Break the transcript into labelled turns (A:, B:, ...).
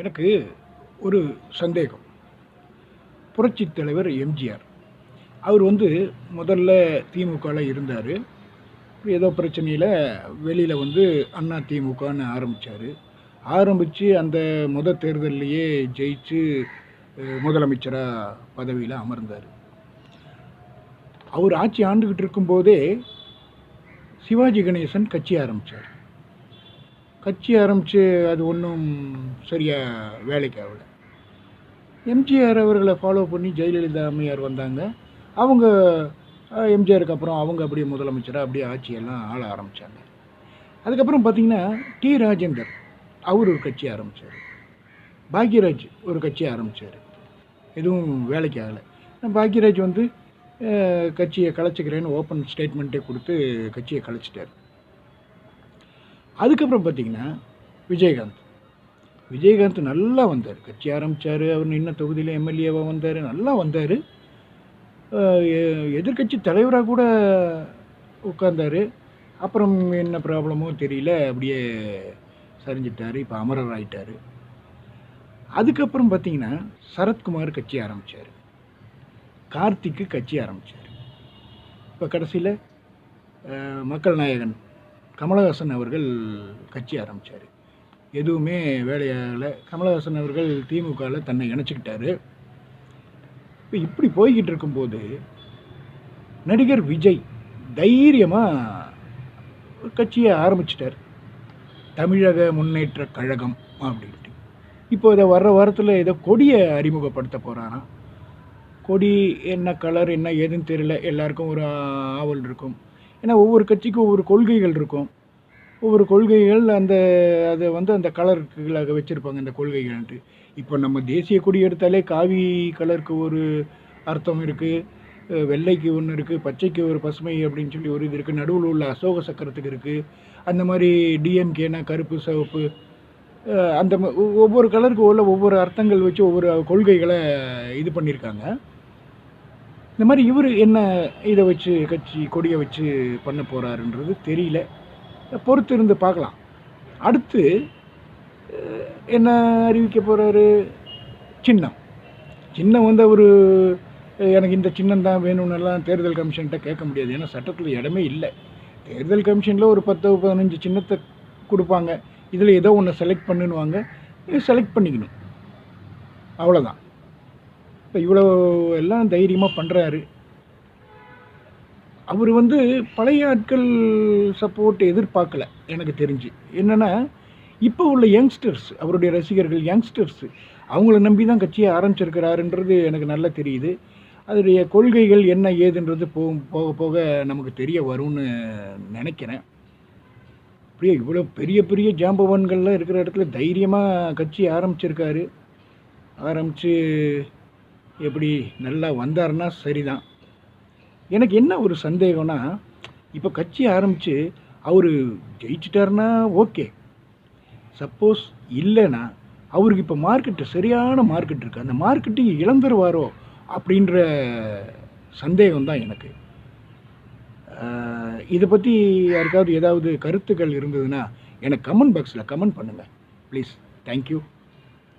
A: எனக்கு ஒரு சந்தேகம். புரட்சித் தலைவர் எம்ஜிஆர். அவர் வந்து முதல்ல திமுகவில் இருந்தார். ஏதோ பிரச்சனையில் வெளியில் வந்து அண்ணா திமுகன்னு ஆரம்பித்தார் ஆரம்பித்து அந்த முத தேர்தல்லையே ஜெயிச்சு முதலமைச்சராக பதவியில் அமர்ந்தார். அவர் ஆட்சி ஆண்டுகிட்டு இருக்கும்போதே சிவாஜி கணேசன் கட்சி ஆரம்பித்தார் கட்சி ஆரம்பித்து அது ஒன்றும் சரியாக வேலைக்கு ஆகல. எம்ஜிஆர் அவர்களை ஃபாலோ பண்ணி ஜெயலலிதா அம்மையார் வந்தாங்க. அவங்க எம்ஜிஆருக்கு அப்புறம் அவங்க அப்படியே முதலமைச்சராக அப்படியே ஆட்சியெல்லாம் ஆள ஆரம்பித்தாங்க அதுக்கப்புறம் பார்த்திங்கன்னா டி ராஜேந்தர் அவர் ஒரு கட்சி ஆரம்பித்தார் பாக்யராஜ் ஒரு கட்சி ஆரம்பித்தார் எதுவும் வேலைக்கு ஆகலை. பாக்யராஜ் வந்து கட்சியை கலைச்சிக்கிறேன்னு ஓப்பன் ஸ்டேட்மெண்ட்டே கொடுத்து கட்சியை கலைச்சிட்டார். அதுக்கப்புறம் பார்த்தீங்கன்னா விஜயகாந்த். விஜயகாந்த் நல்லா வந்தார். கட்சி ஆரம்பித்தார் அவர் நின்ன தொகுதியில் எம்எல்ஏவாக வந்தார். நல்லா வந்தார். எதிர்கட்சி தலைவராக கூட உட்கார்ந்தார். அப்புறம் என்ன ப்ராப்ளமோ தெரியல. அப்படியே சரிஞ்சிட்டார். இப்போ அமரர் ஆயிட்டார். அதுக்கப்புறம் பார்த்தீங்கன்னா சரத்குமார் கட்சி ஆரம்பித்தார் கார்த்திக்கு கட்சி ஆரம்பித்தார் இப்போ கடைசியில் மக்கள் நாயகன் கமலஹாசன் அவர்கள் கட்சி ஆரம்பித்தார் எதுவுமே வேலையாகலை. கமலஹாசன் அவர்கள் திமுகவில் தன்னை இணைச்சிக்கிட்டாரு. இப்போ இப்படி போய்கிட்டு இருக்கும்போது நடிகர் விஜய் தைரியமாக ஒரு கட்சியை ஆரம்பிச்சிட்டார். தமிழக முன்னேற்ற கழகம் அப்படின்ட்டு. இப்போ இதை வர்ற வாரத்தில் ஏதோ கொடியை அறிமுகப்படுத்த போகிறாராம் கொடி என்ன கலர் என்ன ஏதுன்னு தெரியல. எல்லாருக்கும் ஒரு ஆவல் இருக்கும். ஏன்னா ஒவ்வொரு கட்சிக்கும் ஒவ்வொரு கொள்கைகள் இருக்கும். ஒவ்வொரு கொள்கைகள் அந்த அதை வந்து அந்த கலர்களாக வச்சுருப்பாங்க இந்த கொள்கைகள்ன்ட்டு. இப்போ நம்ம தேசிய கொடி எடுத்தாலே காவி கலருக்கு ஒரு அர்த்தம் இருக்குது வெள்ளைக்கு ஒன்று இருக்குது பச்சைக்கு ஒரு பசுமை அப்படின்னு சொல்லி ஒரு இது இருக்குது நடுவில் உள்ள அசோக சக்கரத்துக்கு இருக்குது அந்த மாதிரி டிஎம்கேனா கருப்பு சிவப்பு அந்த ஒவ்வொரு கலருக்கு உள்ள ஒவ்வொரு அர்த்தங்கள் வச்சு ஒவ்வொரு கொள்கைகளை இது பண்ணியிருக்காங்க. இந்த மாதிரி இவர் என்ன இதை வச்சு கட்சி கொடியை வச்சு பண்ண போகிறாருன்றது தெரியல. பொறுத்து இருந்து பார்க்கலாம். அடுத்து என்ன அறிவிக்க போகிறாரு சின்னம். சின்னம் வந்து அவர் எனக்கு இந்த சின்னம் தான் வேணும்னெல்லாம் தேர்தல் கமிஷன்கிட்ட கேட்க முடியாது. ஏன்னா சட்டத்தில் இடமே இல்லை. தேர்தல் கமிஷனில் ஒரு பத்து பதினஞ்சு சின்னத்தை கொடுப்பாங்க. இதில் ஏதோ ஒன்று செலக்ட் பண்ணுவாங்க. செலக்ட் பண்ணிக்கணும். அவ்வளோதான் இப்போ இவ்வளோ எல்லாம் தைரியமாக பண்ணுறாரு அவர் வந்து பழைய ஆட்கள் சப்போர்ட் எதிர்பார்க்கல எனக்கு தெரிஞ்சு. என்னென்னா இப்போ உள்ள யங்ஸ்டர்ஸ் அவருடைய ரசிகர்கள் யங்ஸ்டர்ஸ் அவங்கள நம்பி தான் கட்சியை ஆரம்பிச்சிருக்கிறாருன்றது எனக்கு நல்லா தெரியுது. அதனுடைய கொள்கைகள் என்ன ஏதுன்றது போக போக போக நமக்கு தெரிய வரும்னு நினைக்கிறேன். அப்படியே இவ்வளோ பெரிய பெரிய ஜாம்பவான்கள்லாம் இருக்கிற இடத்துல தைரியமாக கட்சி ஆரம்பிச்சிருக்காரு. ஆரம்பித்து எப்படி நல்லா வந்தார்னா சரிதான். எனக்கு என்ன ஒரு சந்தேகம்னா இப்போ கட்சி ஆரம்பித்து அவர் ஜெயிச்சிட்டாருன்னா ஓகே. சப்போஸ் இல்லைன்னா அவருக்கு இப்போ மார்க்கெட்டு சரியான மார்க்கெட் இருக்குது அந்த மார்க்கெட்டையும் இழந்துருவாரோ அப்படின்ற சந்தேகம் தான் எனக்கு இதை பற்றி யாருக்காவது ஏதாவது கருத்துக்கள் இருந்ததுன்னா எனக்கு கமெண்ட் பாக்ஸில் கமெண்ட் பண்ணுங்கள் ப்ளீஸ். தேங்க்யூ.